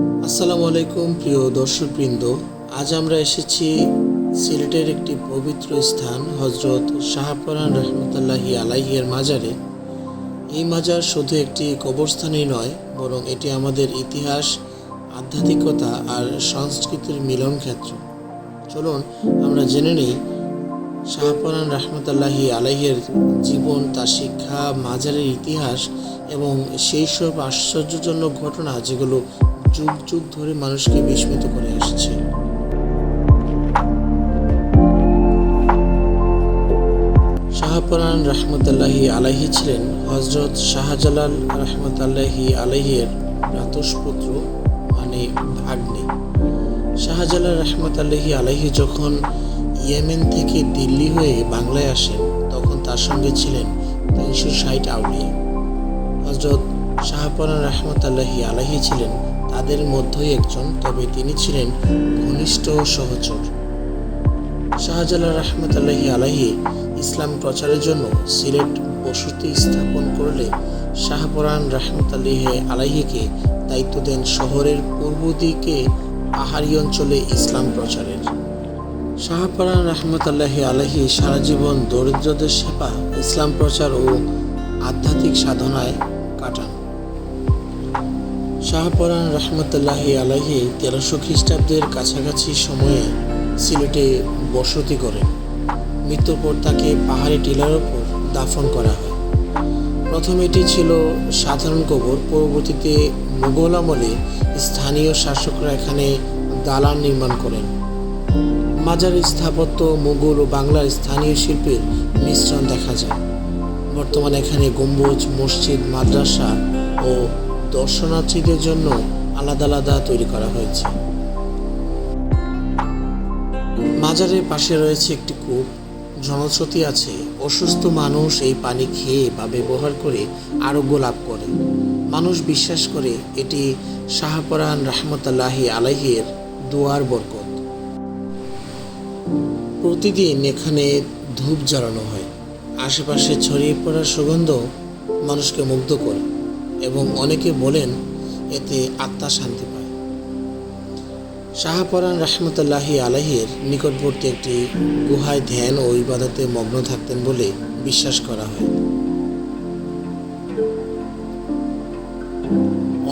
আসসালামু আলাইকুম, প্রিয় দর্শকবৃন্দ। আজ আমরা এসেছি সিলেটের একটি পবিত্র স্থান হজরত শাহপরান রহমতুল্লাহি আলাইহির মাজারে। এই মাজার শুধু একটি কবরস্থানই নয়, বরং এটি আমাদের ইতিহাস, আধ্যাত্মিকতা আর সংস্কৃতির মিলন ক্ষেত্র চলুন, আমরা জেনে নিই শাহপরান রহমতুল্লাহি আলাইহের জীবন, তার শিক্ষা, মাজারের ইতিহাস এবং সেই সব আশ্চর্যজনক ঘটনা যেগুলো যুগ যুগ ধরে মানুষকে বিস্মিত করে আসছে। শাহপরান রহমতুল্লাহি আলাহি ছিলেন হজরত শাহজালাল রহমতুল্লাহি আলাইহের পুত্র মানে ভাগ্নে। শাহজালাল রহমতুল্লাহি আলাহি যখন ইয়েমেন থেকে দিল্লি হয়ে বাংলায় আসেন, তখন তার সঙ্গে ছিলেন তিনশো ষাট আউলিয়া। হজরত শাহপরান রহমতুল্লাহি আলাহি ছিলেন তাদের মধ্যেই একজন, তবে তিনি ছিলেন ঘনিষ্ঠ সহচর। শাহজালাল রহমতুল্লাহি আলাহি ইসলাম প্রচারের জন্য সিলেট বসতি স্থাপন করলে শাহপরান রহমতুল্লাহ আলাহিকে দায়িত্ব দেন শহরের পূর্ব দিকে পাহাড়ি অঞ্চলে ইসলাম প্রচারের। শাহপরান রহমতুল্লাহ আলহী সারা জীবন দরিদ্রদের সেবা, ইসলাম প্রচার ও আধ্যাত্মিক সাধনায় কাটান। শাহপরান রহমতুল্লাহ আলহী তেরোশো খ্রিস্টাব্দের কাছাকাছি সময়ে সিলেটে বসতি করেন মৃত্যুর পর তাকে পাহাড়ি টিলার ওপর দাফন করা হয়। প্রথম এটি ছিল সাধারণ কবর, পরবর্তীতে মুঘল আমলে স্থানীয় শাসকরা এখানে দালান নির্মাণ করেন। মাজার স্থাপত্য মুঘল ও বাংলার স্থানীয় শিল্পের মিশ্রণ দেখা যায়। বর্তমানে এখানে গম্বুজ, মসজিদ, মাদ্রাসা ও দর্শনার্থীদের জন্য আলাদা আলাদা তৈরি করা হয়েছে। মাজারের পাশে রয়েছে একটি কূপ। জনশ্রুতি আছে, অসুস্থ মানুষ এই পানি খেয়ে বা ব্যবহার করে আরোগ্য লাভ করে। মানুষ বিশ্বাস করে এটি শাহপরান রহমতুল্লাহি আলাহির দুয়ার বরকত। প্রতিদিন এখানে ধূপ জ্বালানো হয়। আশেপাশে ছড়িয়ে পড়ার সুগন্ধ মানুষকে মুগ্ধ করে। এবং অনেকে বলেন এতে আত্মা শান্তি পায়। শাহপরান রহমতুল্লাহি আলাহির নিকটবর্তী একটি গুহায় ধ্যান ও ইবাদতে মগ্ন থাকতেন বলে বিশ্বাস করা হয়।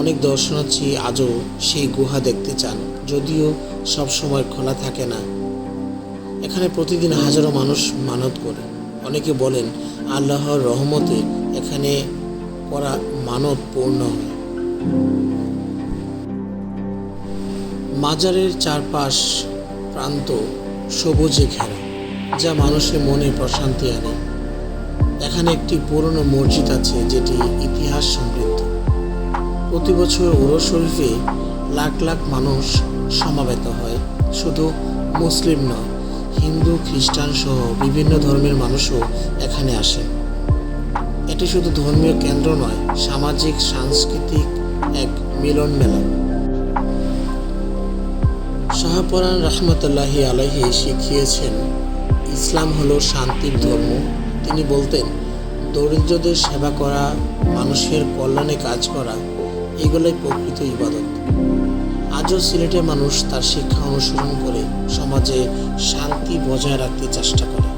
অনেক দর্শনার্থী আজও সেই গুহা দেখতে চান, যদিও সব সময় খোলা থাকে না। এখানে প্রতিদিন হাজারো মানুষ মানত করে অনেকে বলেন, আল্লাহর রহমতে এখানে করা মানত পূর্ণ মাজারের চারপাশ প্রান্ত সবুজে ঘেরা, যা মানুষের মনে প্রশান্তি আনে। এখানে একটি পুরনো মসজিদ আছে, যেটি ইতিহাস সমৃদ্ধ। প্রতি বছর উরস শরীফে লাখ লাখ মানুষ সমাবেত হয়। শুধু মুসলিম নয়, হিন্দু, খ্রিস্টান সহ বিভিন্ন ধর্মের মানুষও এখানে আসে এটি শুধু ধর্মীয় কেন্দ্র নয়, সামাজিক, সাংস্কৃতিক এক মিলন মেলা। শাহপরান রহমতুল্লাহি আলহি শিখিয়েছেন, ইসলাম হলো শান্তির ধর্ম। তিনি বলতেন, দরিদ্রদের সেবা করা, মানুষের কল্যাণে কাজ করা, এগুলোই প্রকৃত ইবাদত। আজও সিলেটের মানুষ তার শিক্ষা অনুসরণ করে সমাজে শান্তি বজায় রাখতে চেষ্টা করে।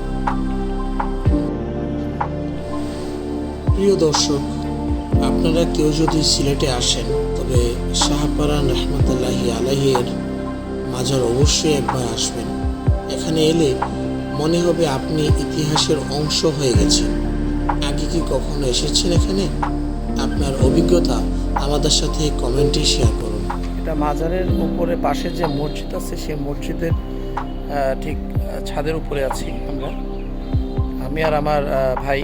প্রিয় দর্শক, আপনারা কেউ যদি সিলেটে আসেন, তবে শাহপারান রহমতুল্লাহি আলহের মাজার অবশ্যই একবার আসবেন। এখানে এলে মনে হবে আপনি ইতিহাসের অংশ হয়ে গেছেন। আগে কি কখনো এসেছেন এখানে? আপনার অভিজ্ঞতা আমাদের সাথে কমেন্টে শেয়ার করুন। এটা মাজারের উপরে পাশে যে মসজিদ আছে, সেই মসজিদের ঠিক ছাদের উপরে আছি আমরা। আমি আর আমার ভাই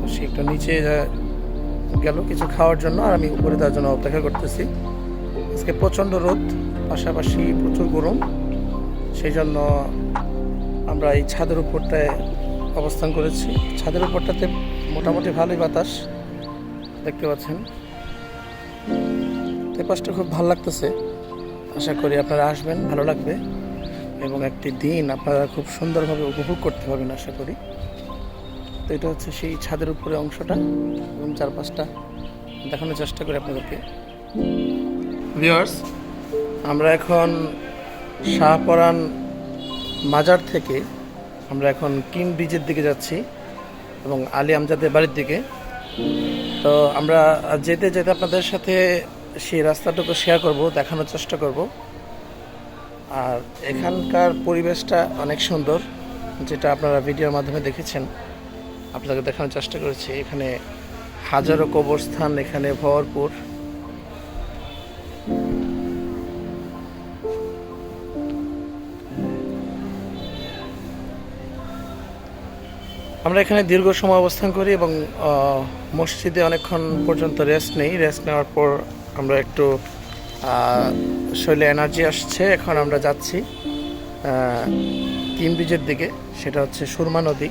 তো সে একটু নিচে গেল কিছু খাওয়ার জন্য আর আমি উপরে তার জন্য অপেক্ষা করতেছি। আজকে প্রচণ্ড রোদ, পাশাপাশি প্রচুর গরম। সেই জন্য আমরা এই ছাদের উপরটায় অবস্থান করেছি। ছাদের উপরটাতে মোটামুটি ভালোই বাতাস, দেখতে পাচ্ছেন। পাশটা খুব ভালো লাগতেছে। আশা করি আপনারা আসবেন, ভালো লাগবে। এবং একটি দিন আপনারা খুব সুন্দরভাবে উপভোগ করতে পারবেন, আশা করি। তো এটা হচ্ছে সেই ছাদের উপরে অংশটা এবং চারপাশটা। দেখানোর চেষ্টা করি আপনাদেরকে। ভিউয়ার্স আমরা এখন শাহপরান মাজার থেকে আমরা এখন কিং ব্রিজের দিকে যাচ্ছি এবং আলী আমজাদের বাড়ির দিকে। তো আমরা যেতে যেতে আপনাদের সাথে সেই রাস্তাটুকু শেয়ার করব, দেখানোর চেষ্টা করব। আর এখানকার পরিবেশটা অনেক সুন্দর, যেটা আপনারা ভিডিওর মাধ্যমে দেখেছেন। আপনাদের দেখানোর চেষ্টা করেছি। এখানে হাজারো কবরস্থান, এখানে ভরপুর। আমরা এখানে দীর্ঘ সময় অবস্থান করি এবং মসজিদে অনেকক্ষণ পর্যন্ত রেস্ট নেই। রেস্ট নেওয়ার পর আমরা একটু শরীরে এনার্জি আসছে। এখন আমরা যাচ্ছি কিম ব্রিজের দিকে। সেটা হচ্ছে সুরমা নদী।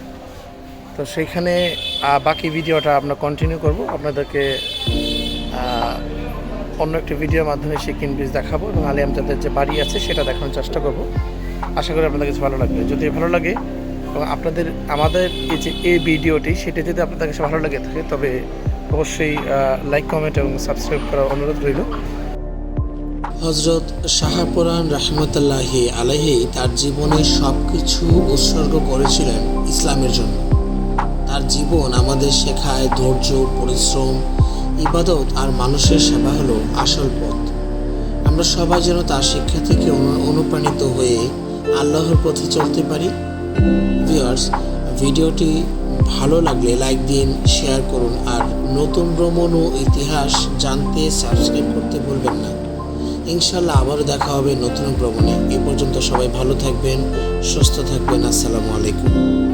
তো সেইখানে বাকি ভিডিওটা আমরা কন্টিনিউ করব। আপনাদেরকে অন্য একটি ভিডিওর মাধ্যমে সেই কিম ব্রিজ দেখাবো এবং আলী আমজাদের যে বাড়ি আছে সেটা দেখানোর চেষ্টা করব। আশা করি আপনাদের কাছে ভালো লাগবে। যদি ভালো লাগে এবং আপনাদের, আমাদের এই যে এই ভিডিওটি, সেটা যদি আপনাদের কাছে ভালো লাগে থাকে, তবে অবশ্যই লাইক কমেন্ট এবং সাবস্ক্রাইব করার অনুরোধ রইল। হজরত শাহপুরান রহমতুল্লাহি আলাহি তার জীবনে সব কিছু উৎসর্গ করেছিলেন ইসলামের জন্য। তার জীবন আমাদের শেখায় ধৈর্য, পরিশ্রম, ইবাদত আর মানুষের সেবা হলো আসল পথ। আমরা সবাই যেন তার শিক্ষা থেকে অনু- অনুপ্রাণিত হয়ে আল্লাহর পথে চলতে পারি। ভিউয়ার্স, ভিডিওটি ভালো লাগলে লাইক দিন, শেয়ার করুন আর নতুন ভ্রমণ ও ইতিহাস জানতে সাবস্ক্রাইব করতে ভুলবেন না। ইনশাল্লাহ আবারও দেখা হবে নতুন ভ্রমণে। এ পর্যন্ত সবাই ভালো থাকবেন, সুস্থ থাকবেন। আসসালামু আলাইকুম।